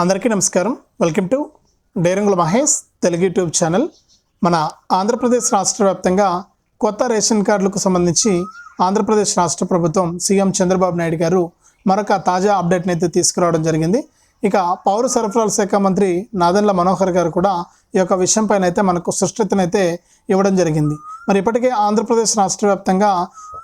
అందరికీ నమస్కారం. Welcome to డైరంగుల మహేష్ తెలుగు యూట్యూబ్ ఛానల్. మన ఆంధ్రప్రదేశ్ రాష్ట్ర వ్యాప్తంగా కొత్త రేషన్ కార్డులకు సంబంధించి ఆంధ్రప్రదేశ్ రాష్ట్ర ప్రభుత్వం సీఎం చంద్రబాబు నాయుడు గారు మరొక తాజా అప్డేట్ని అయితే తీసుకురావడం జరిగింది. ఇక పౌర సరఫరాల శాఖ మంత్రి నాదెండ్ల మనోహర్ గారు కూడా ఈ యొక్క విషయంపైన అయితే మనకు సుష్టితనైతే ఇవ్వడం జరిగింది. మరి ఇప్పటికే ఆంధ్రప్రదేశ్ రాష్ట్ర వ్యాప్తంగా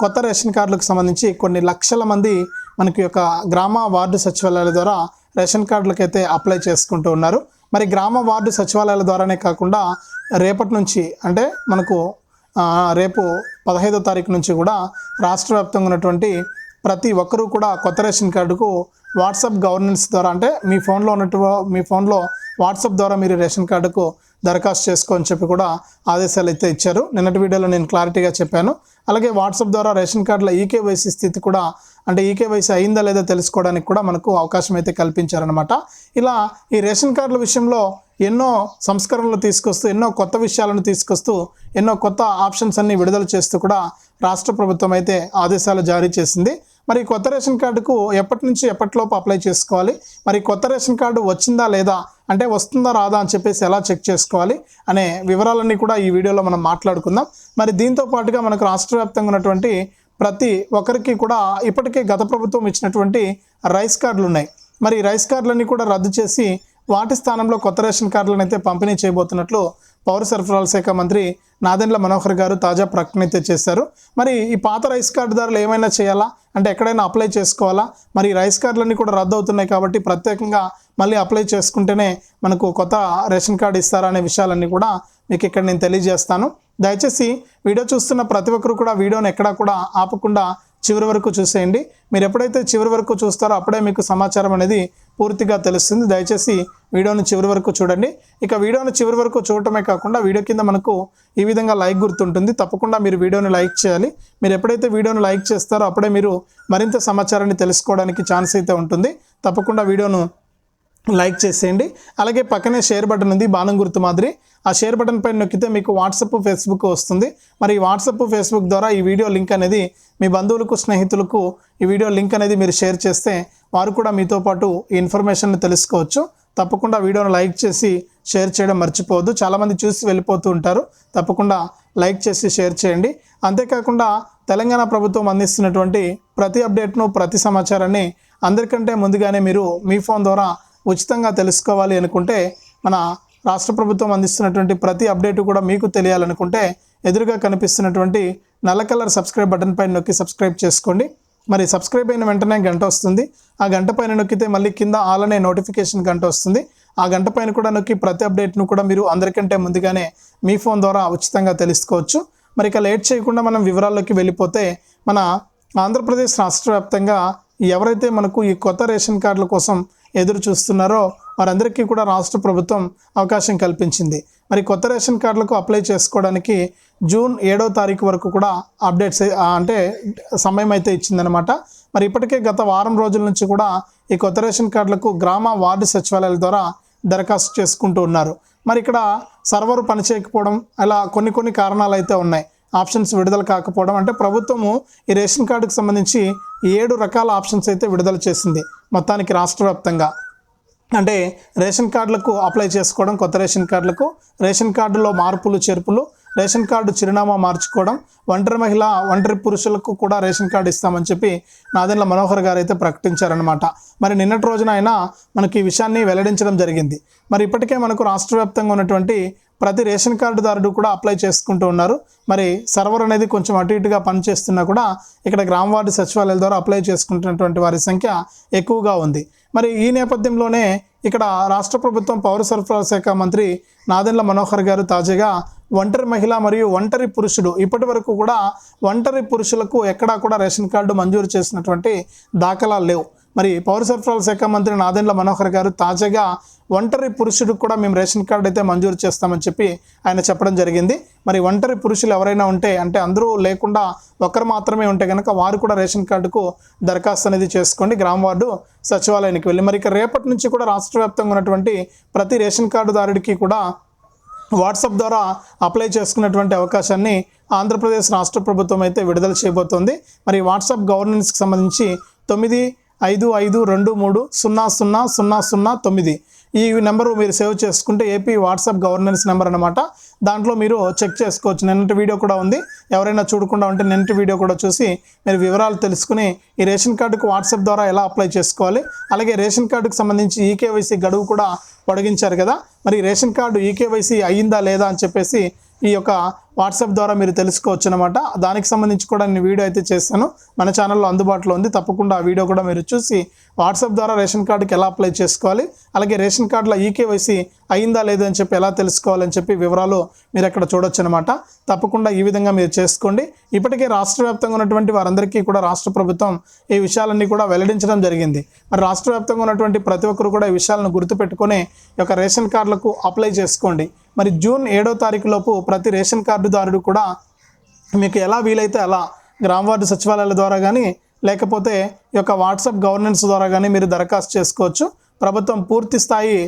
కొత్త రేషన్ కార్డులకు సంబంధించి కొన్ని లక్షల మంది మనకి యొక్క గ్రామ వార్డు సచివాలయాల ద్వారా రేషన్ కార్డులకు అయితే అప్లై చేసుకుంటూ ఉన్నారు. మరి గ్రామ వార్డు సచివాలయాల ద్వారానే కాకుండా రేపటి నుంచి అంటే మనకు రేపు పదహైదో తారీఖు నుంచి కూడా రాష్ట్ర వ్యాప్తంగా ఉన్నటువంటి ప్రతి ఒక్కరూ కూడా కొత్త రేషన్ కార్డుకు వాట్సాప్ గవర్నెన్స్ ద్వారా అంటే మీ ఫోన్లో ఉన్నట్టు మీ ఫోన్లో వాట్సాప్ ద్వారా మీరు రేషన్ కార్డుకు దరఖాస్తు చేసుకోని చెప్పి కూడా ఆదేశాలు అయితే ఇచ్చారు. నిన్నటి వీడియోలో నేను క్లారిటీగా చెప్పాను. అలాగే వాట్సాప్ ద్వారా రేషన్ కార్డుల ఈకేవైసీ స్థితి కూడా అంటే ఈకేవైసీ అయిందా లేదా తెలుసుకోవడానికి కూడా మనకు అవకాశం అయితే కల్పించారనమాట ఇలా ఈ రేషన్ కార్డుల విషయంలో ఎన్నో సంస్కరణలు తీసుకొస్తూ ఎన్నో కొత్త విషయాలను తీసుకొస్తూ ఎన్నో కొత్త ఆప్షన్స్ అన్ని విడుదల చేస్తూ కూడా రాష్ట్ర ప్రభుత్వం అయితే ఆదేశాలు జారీ చేసింది. మరి కొత్త రేషన్ కార్డుకు ఎప్పటి నుంచి ఎప్పటిలోపు అప్లై చేసుకోవాలి? మరి కొత్త రేషన్ కార్డు వచ్చిందా లేదా? అంటే వస్తుందా రాదా అని చెప్పేసి ఎలా చెక్ చేసుకోవాలి? అనే వివరాలన్నీ కూడా ఈ వీడియోలో మనం మాట్లాడుకుందాం. మరి దీంతో పాటుగా మనకు రాష్ట్ర వ్యాప్తంగా ఉన్నటువంటి ప్రతి ఒక్కరికి కూడా ఇప్పటికే గత ప్రభుత్వం ఇచ్చినటువంటి రైస్ కార్డులు ఉన్నాయి. మరి రైస్ కార్డులన్నీ కూడా రద్దు చేసి వాటి స్థానంలో కొత్త రేషన్ కార్డులను అయితే పంపిణీ చేయబోతున్నట్లు పౌర సరఫరాల శాఖ మంత్రి నాదెండ్ల మనోహర్ గారు తాజా ప్రకటన అయితే చేశారు. మరి ఈ పాత రైస్ కార్డుదారులు ఏమైనా చేయాలా? అంటే ఎక్కడైనా అప్లై చేసుకోవాలా? మరి ఈ రైస్ కార్డులన్నీ కూడా రద్దు అవుతున్నాయి కాబట్టి ప్రత్యేకంగా మళ్ళీ అప్లై చేసుకుంటేనే మనకు కొత్త రేషన్ కార్డు ఇస్తారా అనే విషయాలన్నీ కూడా మీకు ఇక్కడ నేను తెలియజేస్తాను. దయచేసి వీడియో చూస్తున్న ప్రతి ఒక్కరు కూడా వీడియోని ఎక్కడా కూడా ఆపకుండా చివరి వరకు చూసేయండి. మీరు ఎప్పుడైతే చివరి వరకు చూస్తారో అప్పుడే మీకు సమాచారం అనేది పూర్తిగా తెలుస్తుంది. దయచేసి వీడియోను చివరి వరకు చూడండి. ఇక వీడియోను చివరి వరకు చూడటమే కాకుండా వీడియో కింద మనకు ఈ విధంగా లైక్ గుర్తుంటుంది. తప్పకుండా మీరు వీడియోని లైక్ చేయాలి. మీరు ఎప్పుడైతే వీడియోను లైక్ చేస్తారో అప్పుడే మీరు మరింత సమాచారాన్ని తెలుసుకోవడానికి ఛాన్స్ అయితే ఉంటుంది. తప్పకుండా వీడియోను లైక్ చేసేయండి. అలాగే పక్కనే షేర్ బటన్ ఉంది బాణం గుర్తు మాదిరి. ఆ షేర్ బటన్ పైన నొక్కితే మీకు వాట్సప్ ఫేస్బుక్ వస్తుంది. మరి ఈ వాట్సప్ ఫేస్బుక్ ద్వారా ఈ వీడియో లింక్ అనేది మీ బంధువులకు స్నేహితులకు ఈ వీడియో లింక్ అనేది మీరు షేర్ చేస్తే వారు కూడా మీతో పాటు ఈ ఇన్ఫర్మేషన్ తెలుసుకోవచ్చు. తప్పకుండా వీడియోను లైక్ చేసి షేర్ చేయడం మర్చిపోవద్దు. చాలామంది చూసి వెళ్ళిపోతూ ఉంటారు. తప్పకుండా లైక్ చేసి షేర్ చేయండి. అంతేకాకుండా తెలంగాణ ప్రభుత్వం అందిస్తున్నటువంటి ప్రతి అప్డేట్ను ప్రతి సమాచారాన్ని అందరికంటే ముందుగానే మీరు మీ ఫోన్ ద్వారా ఉచితంగా తెలుసుకోవాలి అనుకుంటే మన రాష్ట్ర ప్రభుత్వం అందిస్తున్నటువంటి ప్రతి అప్డేట్ కూడా మీకు తెలియాలనుకుంటే ఎదురుగా కనిపిస్తున్నటువంటి నల్ల కలర్ సబ్స్క్రైబ్ బటన్ పైన నొక్కి సబ్స్క్రైబ్ చేసుకోండి. మరి సబ్స్క్రైబ్ అయిన వెంటనే గంట వస్తుంది. ఆ గంట పైన నొక్కితే మళ్ళీ కింద ఆల్ అనే నోటిఫికేషన్ గంట వస్తుంది. ఆ గంట పైన కూడా నొక్కి ప్రతి అప్డేట్ను కూడా మీరు అందరికంటే ముందుగానే మీ ఫోన్ ద్వారా ఉచితంగా తెలుసుకోవచ్చు. మరి ఇక లేట్ చేయకుండా మనం వివరాల్లోకి వెళ్ళిపోతే మన ఆంధ్రప్రదేశ్ రాష్ట్ర వ్యాప్తంగా ఎవరైతే మనకు ఈ కొత్త రేషన్ కార్డుల కోసం ఎదురు చూస్తున్నారో వారందరికీ కూడా రాష్ట్ర ప్రభుత్వం అవకాశం కల్పించింది. మరి కొత్త రేషన్ కార్డులకు అప్లై చేసుకోవడానికి జూన్ ఏడో తారీఖు వరకు కూడా అప్డేట్స్ అంటే సమయం అయితే ఇచ్చిందనమాట మరి ఇప్పటికే గత వారం రోజుల నుంచి కూడా ఈ కొత్త రేషన్ కార్డులకు గ్రామ వార్డు సచివాలయాల ద్వారా దరఖాస్తు చేసుకుంటూ ఉన్నారు. మరి ఇక్కడ సర్వర్ పనిచేయకపోవడం అలా కొన్ని కొన్ని కారణాలు అయితే ఉన్నాయి. ఆప్షన్స్ విడుదల కాకపోవడం అంటే ప్రభుత్వము ఈ రేషన్ కార్డుకు సంబంధించి ఏడు రకాల ఆప్షన్స్ అయితే విడుదల చేసింది మొత్తానికి రాష్ట్ర వ్యాప్తంగా. అంటే రేషన్ కార్డులకు అప్లై చేసుకోవడం కొత్త రేషన్ కార్డులకు రేషన్ కార్డులో మార్పులు చేర్పులు రేషన్ కార్డు చిరునామా మార్చుకోవడం ఒంటరి మహిళ ఒంటరి పురుషులకు కూడా రేషన్ కార్డు ఇస్తామని చెప్పి నాదెండ్ల మనోహర్ గారు అయితే ప్రకటించారనమాట మరి నిన్నటి రోజున ఆయన మనకి ఈ విషయాన్ని వెల్లడించడం జరిగింది. మరి ఇప్పటికే మనకు రాష్ట్ర వ్యాప్తంగా ఉన్నటువంటి ప్రతి రేషన్ కార్డుదారుడు కూడా అప్లై చేసుకుంటూ ఉన్నారు. మరి సర్వర్ అనేది కొంచెం అటు ఇటుగా పనిచేస్తున్నా కూడా ఇక్కడ గ్రామ వార్డు సచివాలయాల ద్వారా అప్లై చేసుకుంటున్నటువంటి వారి సంఖ్య ఎక్కువగా ఉంది. మరి ఈ నేపథ్యంలోనే ఇక్కడ రాష్ట్ర ప్రభుత్వం పౌర సరఫరాల శాఖ మంత్రి నాదెండ్ల మనోహర్ గారు తాజాగా ఒంటరి మహిళ మరియు ఒంటరి పురుషుడు ఇప్పటి వరకు కూడా ఒంటరి పురుషులకు ఎక్కడా కూడా రేషన్ కార్డు మంజూరు చేసినటువంటి దాఖలాలు లేవు. మరి పౌర సరఫరాల శాఖ మంత్రి నాదెండ్ల మనోహర్ గారు తాజాగా ఒంటరి పురుషుడికి కూడా మేము రేషన్ కార్డు అయితే మంజూరు చేస్తామని చెప్పి ఆయన చెప్పడం జరిగింది. మరి ఒంటరి పురుషులు ఎవరైనా ఉంటే అంటే అందరూ లేకుండా ఒకరు మాత్రమే ఉంటే కనుక వారు కూడా రేషన్ కార్డుకు దరఖాస్తు అనేది చేసుకోండి. గ్రామ వార్డు సచివాలయానికి వెళ్ళి మరి ఇక రేపటి నుంచి కూడా రాష్ట్ర వ్యాప్తంగా ఉన్నటువంటి ప్రతి రేషన్ కార్డుదారుడికి కూడా వాట్సాప్ ద్వారా అప్లై చేసుకున్నటువంటి అవకాశాన్ని ఆంధ్రప్రదేశ్ రాష్ట్ర ప్రభుత్వం అయితే విడుదల చేయబోతోంది. మరి వాట్సాప్ గవర్నెన్స్కి సంబంధించి తొమ్మిది ఐదు ఐదు రెండు మూడు సున్నా సున్నా సున్నా సున్నా తొమ్మిది. ఈ నెంబరు మీరు సేవ్ చేసుకుంటే ఏపీ వాట్సాప్ గవర్నెన్స్ నెంబర్ అనమాట దాంట్లో మీరు చెక్ చేసుకోవచ్చు. నిన్నటి వీడియో కూడా ఉంది. ఎవరైనా చూడకుండా ఉంటే నిన్నటి వీడియో కూడా చూసి మీరు వివరాలు తెలుసుకుని ఈ రేషన్ కార్డుకు వాట్సాప్ ద్వారా ఎలా అప్లై చేసుకోవాలి? అలాగే రేషన్ కార్డుకు సంబంధించి ఈకేవైసీ గడువు కూడా పొడిగించారు కదా. మరి రేషన్ కార్డు ఈకేవైసీ అయ్యిందా లేదా అని చెప్పేసి ఈ యొక్క వాట్సాప్ ద్వారా మీరు తెలుసుకోవచ్చు అనమాట దానికి సంబంధించి కూడా నేను వీడియో అయితే చేస్తాను. మన ఛానల్లో అందుబాటులో ఉంది. తప్పకుండా ఆ వీడియో కూడా మీరు చూసి వాట్సాప్ ద్వారా రేషన్ కార్డుకి ఎలా అప్లై చేసుకోవాలి? అలాగే రేషన్ కార్డులో ఈకేవైసీ అయిందా లేదా అని చెప్పి ఎలా తెలుసుకోవాలని చెప్పి వివరాలు మీరు అక్కడ చూడొచ్చు అనమాట తప్పకుండా ఈ విధంగా మీరు చేసుకోండి. ఇప్పటికే రాష్ట్ర వ్యాప్తంగా ఉన్నటువంటి వారందరికీ కూడా రాష్ట్ర ప్రభుత్వం ఈ విషయాలన్నీ కూడా వెల్లడించడం జరిగింది. మరి రాష్ట్ర వ్యాప్తంగా ఉన్నటువంటి ప్రతి ఒక్కరు కూడా ఈ విషయాలను గుర్తుపెట్టుకొని ఈ యొక్క రేషన్ కార్డులకు అప్లై చేసుకోండి. మరి జూన్ ఏడో తారీఖు లోపు ప్రతి రేషన్ కార్డుదారుడు కూడా మీకు ఎలా వీలైతే అలా గ్రామ వార్డు సచివాలయాల ద్వారా కానీ లేకపోతే ఈ యొక్క వాట్సాప్ గవర్నెన్స్ ద్వారా కానీ మీరు దరఖాస్తు చేసుకోవచ్చు. ప్రభుత్వం పూర్తి స్థాయి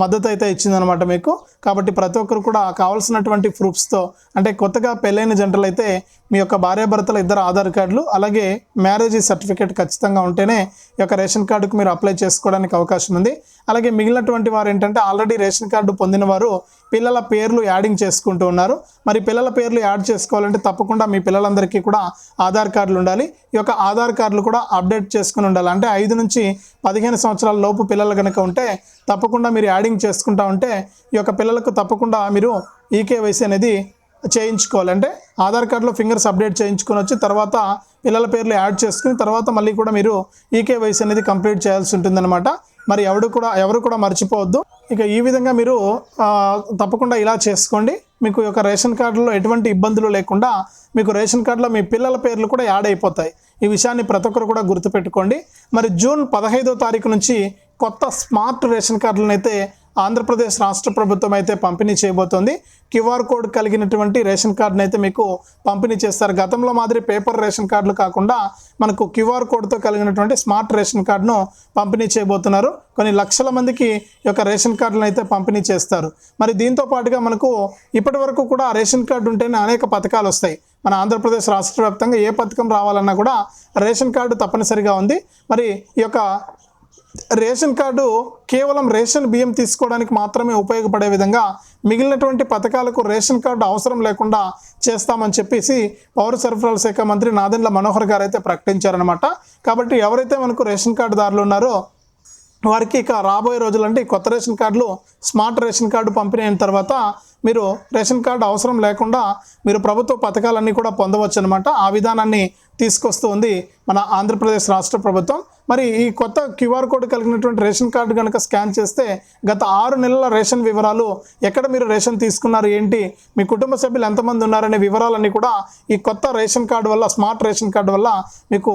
మద్దతు అయితే ఇచ్చిందనమాట మీకు. కాబట్టి ప్రతి ఒక్కరు కూడా కావాల్సినటువంటి ప్రూఫ్స్తో అంటే కొత్తగా పెళ్ళైన జంటలు అయితే మీ యొక్క భార్యాభర్తల ఇద్దరు ఆధార్ కార్డులు అలాగే మ్యారేజ్ సర్టిఫికేట్ ఖచ్చితంగా ఉంటేనే ఈ యొక్క రేషన్ కార్డుకు మీరు అప్లై చేసుకోవడానికి అవకాశం ఉంది. అలాగే మిగిలినటువంటి వారు ఏంటంటే ఆల్రెడీ రేషన్ కార్డు పొందిన వారు పిల్లల పేర్లు యాడింగ్ చేసుకుంటూ ఉన్నారు. మరి పిల్లల పేర్లు యాడ్ చేసుకోవాలంటే తప్పకుండా మీ పిల్లలందరికీ కూడా ఆధార్ కార్డులు ఉండాలి. ఈ యొక్క ఆధార్ కార్డులు కూడా అప్డేట్ చేసుకుని ఉండాలి. అంటే ఐదు నుంచి పదిహేను సంవత్సరాల లోపు పిల్లలు కనుక ఉంటే తప్పకుండా మీరు యాడింగ్ చేసుకుంటా ఉంటే ఈ యొక్క పిల్లలకు తప్పకుండా మీరు ఈకేవైసీ అనేది చేయించుకోవాలి. అంటే ఆధార్ కార్డులో ఫింగర్స్ అప్డేట్ చేయించుకొని వచ్చి తర్వాత పిల్లల పేర్లు యాడ్ చేసుకుని తర్వాత మళ్ళీ కూడా మీరు ఈకేవైసీ అనేది కంప్లీట్ చేయాల్సి ఉంటుందన్నమాట. మరి ఎవడు కూడా ఎవరు కూడా మర్చిపోవద్దు. ఇక ఈ విధంగా మీరు తప్పకుండా ఇలా చేసుకోండి. మీకు యొక్క రేషన్ కార్డులో ఎటువంటి ఇబ్బందులు లేకుండా మీకు రేషన్ కార్డులో మీ పిల్లల పేర్లు కూడా యాడ్ అయిపోతాయి. ఈ విషయాన్ని ప్రతి ఒక్కరు కూడా గుర్తుపెట్టుకోండి. మరి జూన్ పదహైదో తారీఖు నుంచి కొత్త స్మార్ట్ రేషన్ కార్డులను అయితే ఆంధ్రప్రదేశ్ రాష్ట్ర ప్రభుత్వం అయితే పంపిణీ చేయబోతోంది. క్యూఆర్ కోడ్ కలిగినటువంటి రేషన్ కార్డును అయితే మీకు పంపిణీ చేస్తారు. గతంలో మాదిరి పేపర్ రేషన్ కార్డులు కాకుండా మనకు క్యూఆర్ కోడ్తో కలిగినటువంటి స్మార్ట్ రేషన్ కార్డును పంపిణీ చేయబోతున్నారు. కొన్ని లక్షల మందికి ఈ యొక్క రేషన్ కార్డులను అయితే పంపిణీ చేస్తారు. మరి దీంతో పాటుగా మనకు ఇప్పటి వరకు కూడా రేషన్ కార్డు ఉంటేనే అనేక పథకాలు వస్తాయి. మన ఆంధ్రప్రదేశ్ రాష్ట్ర వ్యాప్తంగా ఏ పథకం రావాలన్నా కూడా రేషన్ కార్డు తప్పనిసరిగా ఉంది. మరి ఈ యొక్క రేషన్ కార్డు కేవలం రేషన్ బియ్యం తీసుకోవడానికి మాత్రమే ఉపయోగపడే విధంగా మిగిలినటువంటి పథకాలకు రేషన్ కార్డు అవసరం లేకుండా చేస్తామని చెప్పేసి పౌర సరఫరాల శాఖ మంత్రి నాదెండ్ల మనోహర్ గారు అయితే ప్రకటించారనమాట కాబట్టి ఎవరైతే మనకు రేషన్ కార్డుదారులు ఉన్నారో వారికి ఇక రాబోయే రోజులంటే కొత్త రేషన్ కార్డులు స్మార్ట్ రేషన్ కార్డు పంపిణీ అయిన తర్వాత మీరు రేషన్ కార్డు అవసరం లేకుండా మీరు ప్రభుత్వ పథకాలన్నీ కూడా పొందవచ్చు అనమాట ఆ విధానాన్ని తీసుకొస్తూ ఉంది మన ఆంధ్రప్రదేశ్ రాష్ట్ర ప్రభుత్వం. మరి ఈ కొత్త క్యూఆర్ కోడ్ కలిగినటువంటి రేషన్ కార్డు కనుక స్కాన్ చేస్తే గత ఆరు నెలల రేషన్ వివరాలు ఎక్కడ మీరు రేషన్ తీసుకున్నారు ఏంటి? మీ కుటుంబ సభ్యులు ఎంతమంది ఉన్నారనే వివరాలన్నీ కూడా ఈ కొత్త రేషన్ కార్డు వల్ల స్మార్ట్ రేషన్ కార్డు వల్ల మీకు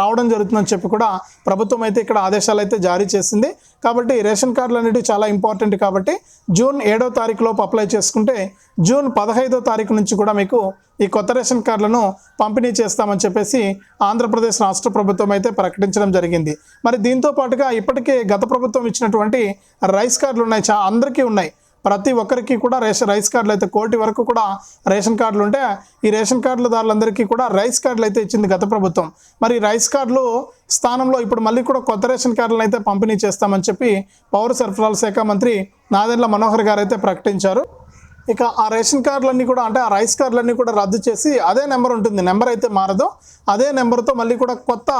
రావడం జరుగుతుందని చెప్పి కూడా ప్రభుత్వం అయితే ఇక్కడ ఆదేశాలు అయితే జారీ చేసింది. కాబట్టి రేషన్ కార్డులు అనేవి చాలా ఇంపార్టెంట్ కాబట్టి జూన్ ఏడో తారీఖు లోపు అప్లై చేసుకుంటే జూన్ పదహైదో తారీఖు నుంచి కూడా మీకు ఈ కొత్త రేషన్ కార్డులను పంపిణీ చేస్తామని చెప్పేసి ఆంధ్రప్రదేశ్ ఆంధ్రప్రదేశ్ రాష్ట్ర ప్రభుత్వం అయితే ప్రకటించడం జరిగింది. మరి దీంతో పాటుగా ఇప్పటికే గత ప్రభుత్వం ఇచ్చినటువంటి రైస్ కార్డులు ఉన్నాయి. చా అందరికీ ఉన్నాయి. ప్రతి ఒక్కరికి కూడా రేషన్ రైస్ కార్డులు అయితే కోటి వరకు కూడా రేషన్ కార్డులు ఉంటే ఈ రేషన్ కార్డుల దారులందరికీ కూడా రైస్ కార్డులు అయితే ఇచ్చింది గత ప్రభుత్వం. మరి రైస్ కార్డులు స్థానంలో ఇప్పుడు మళ్ళీ కూడా కొత్త రేషన్ కార్డులను అయితే పంపిణీ చేస్తామని చెప్పి పౌర సరఫరాల శాఖ మంత్రి నాదెండ్ల మనోహర్ గారు అయితే ప్రకటించారు. ఇక ఆ రేషన్ కార్డులన్నీ కూడా అంటే ఆ రైస్ కార్డులన్నీ కూడా రద్దు చేసి అదే నెంబర్ ఉంటుంది. నెంబర్ అయితే మారదు. అదే నెంబర్తో మళ్ళీ కూడా కొత్త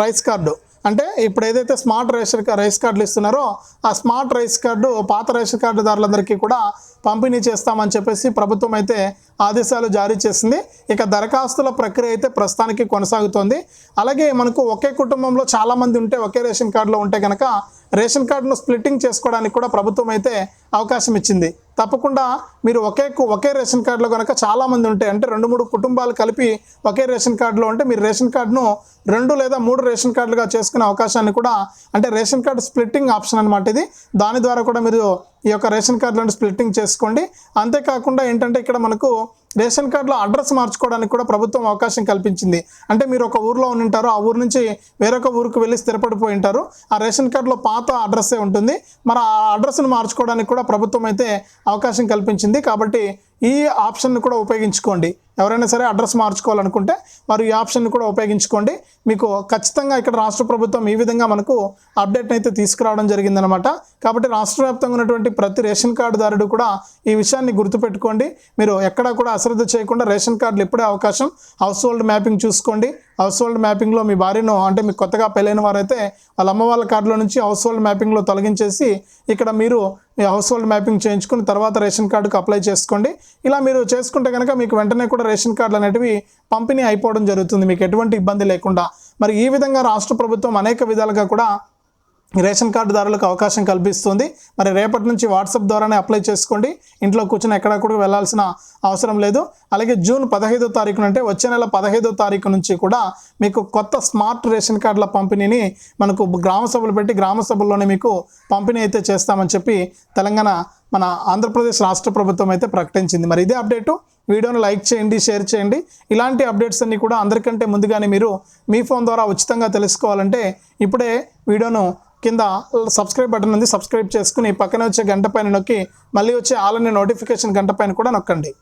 రైస్ కార్డు. అంటే ఇప్పుడు ఏదైతే స్మార్ట్ రేషన్ రైస్ కార్డులు ఇస్తున్నారో ఆ స్మార్ట్ రైస్ కార్డు పాత రేషన్ కార్డుదారులందరికీ కూడా పంపిణీ చేస్తామని చెప్పేసి ప్రభుత్వం అయితే ఆదేశాలు జారీ చేసింది. ఇక దరఖాస్తుల ప్రక్రియ అయితే ప్రస్తుతానికి కొనసాగుతోంది. అలాగే మనకు ఒకే కుటుంబంలో చాలామంది ఉంటే ఒకే రేషన్ కార్డులో ఉంటే కనుక రేషన్ కార్డును స్ప్లిట్టింగ్ చేసుకోవడానికి కూడా ప్రభుత్వం అయితే అవకాశం ఇచ్చింది. తప్పకుండా మీరు ఒకే కు- ఒకే రేషన్ కార్డులో కనుక చాలామంది ఉంటే అంటే రెండు మూడు కుటుంబాలు కలిపి ఒకే రేషన్ కార్డులో ఉంటే మీరు రేషన్ కార్డును రెండు లేదా మూడు రేషన్ కార్డులుగా చేసుకునే అవకాశాన్ని కూడా అంటే రేషన్ కార్డు స్ప్లిట్టింగ్ ఆప్షన్ అనమాట ఇది. దాని ద్వారా కూడా మీరు ఈ యొక్క రేషన్ కార్డులను స్ప్లిట్టింగ్ చేసుకోండి. అంతేకాకుండా ఏంటంటే ఇక్కడ మనకు రేషన్ కార్డులో అడ్రస్ మార్చుకోవడానికి కూడా ప్రభుత్వం అవకాశం కల్పించింది. అంటే మీరు ఒక ఊర్లో ఉండి ఉంటారు ఆ ఊరు నుంచి వేరొక ఊరికి వెళ్ళి స్థిరపడిపోయి ఉంటారు. ఆ రేషన్ కార్డులో పాత అడ్రస్సే ఉంటుంది. మరి ఆ అడ్రస్ను మార్చుకోవడానికి కూడా ప్రభుత్వం అయితే అవకాశం కల్పించింది. కాబట్టి ఈ ఆప్షన్ను కూడా ఉపయోగించుకోండి. ఎవరైనా సరే అడ్రస్ మార్చుకోవాలనుకుంటే వారు ఈ ఆప్షన్ను కూడా ఉపయోగించుకోండి. మీకు ఖచ్చితంగా ఇక్కడ రాష్ట్ర ప్రభుత్వం ఈ విధంగా మనకు అప్డేట్ అయితే తీసుకురావడం జరిగిందనమాట కాబట్టి రాష్ట్ర వ్యాప్తంగా ఉన్నటువంటి ప్రతి రేషన్ కార్డుదారుడు కూడా ఈ విషయాన్ని గుర్తుపెట్టుకోండి. మీరు ఎక్కడా కూడా అశ్రద్ధ చేయకుండా రేషన్ కార్డులు ఎప్పుడే అవకాశం. హౌస్ హోల్డ్ మ్యాపింగ్ చూసుకోండి. హౌస్ హోల్డ్ మ్యాపింగ్లో మీ భార్యను అంటే మీకు కొత్తగా పెళ్ళైన వారైతే వాళ్ళ అమ్మ వాళ్ళ కార్డులో నుంచి హౌస్ హోల్డ్ మ్యాపింగ్లో తొలగించేసి ఇక్కడ మీరు మీ హౌస్ హోల్డ్ మ్యాపింగ్ చేయించుకుని తర్వాత రేషన్ కార్డుకు అప్లై చేసుకోండి. ఇలా మీరు చేసుకుంటే కనుక మీకు వెంటనే కూడా రేషన్ కార్డులు అనేటివి పంపిణీ అయిపోవడం జరుగుతుంది. మీకు ఎటువంటి ఇబ్బంది లేకుండా. మరి ఈ విధంగా రాష్ట్ర ప్రభుత్వం అనేక విధాలుగా కూడా రేషన్ కార్డుదారులకు అవకాశం కల్పిస్తుంది. మరి రేపటి నుంచి వాట్సాప్ ద్వారానే అప్లై చేసుకోండి. ఇంట్లో కూర్చొని ఎక్కడ కూడా వెళ్ళాల్సిన అవసరం లేదు. అలాగే జూన్ పదహైదో తారీఖు అంటే వచ్చే నెల పదహైదో తారీఖు నుంచి కూడా మీకు కొత్త స్మార్ట్ రేషన్ కార్డుల పంపిణీని మనకు గ్రామ సభలు పెట్టి గ్రామ సభల్లోనే మీకు పంపిణీ అయితే చేస్తామని చెప్పి తెలంగాణ మన ఆంధ్రప్రదేశ్ రాష్ట్ర ప్రభుత్వం అయితే ప్రకటించింది. మరి ఇదే అప్డేటు వీడియోను లైక్ చేయండి షేర్ చేయండి. ఇలాంటి అప్డేట్స్ అన్ని కూడా అందరికంటే ముందుగానే మీరు మీ ఫోన్ ద్వారా ఉచితంగా తెలుసుకోవాలంటే ఇప్పుడే వీడియోను కింద సబ్స్క్రైబ్ బటన్ ఉంది. సబ్స్క్రైబ్ చేసుకుని పక్కనే వచ్చే గంట పైన నొక్కి మళ్ళీ వచ్చే ఆల్ అనే నోటిఫికేషన్ గంట పైన కూడా నొక్కండి.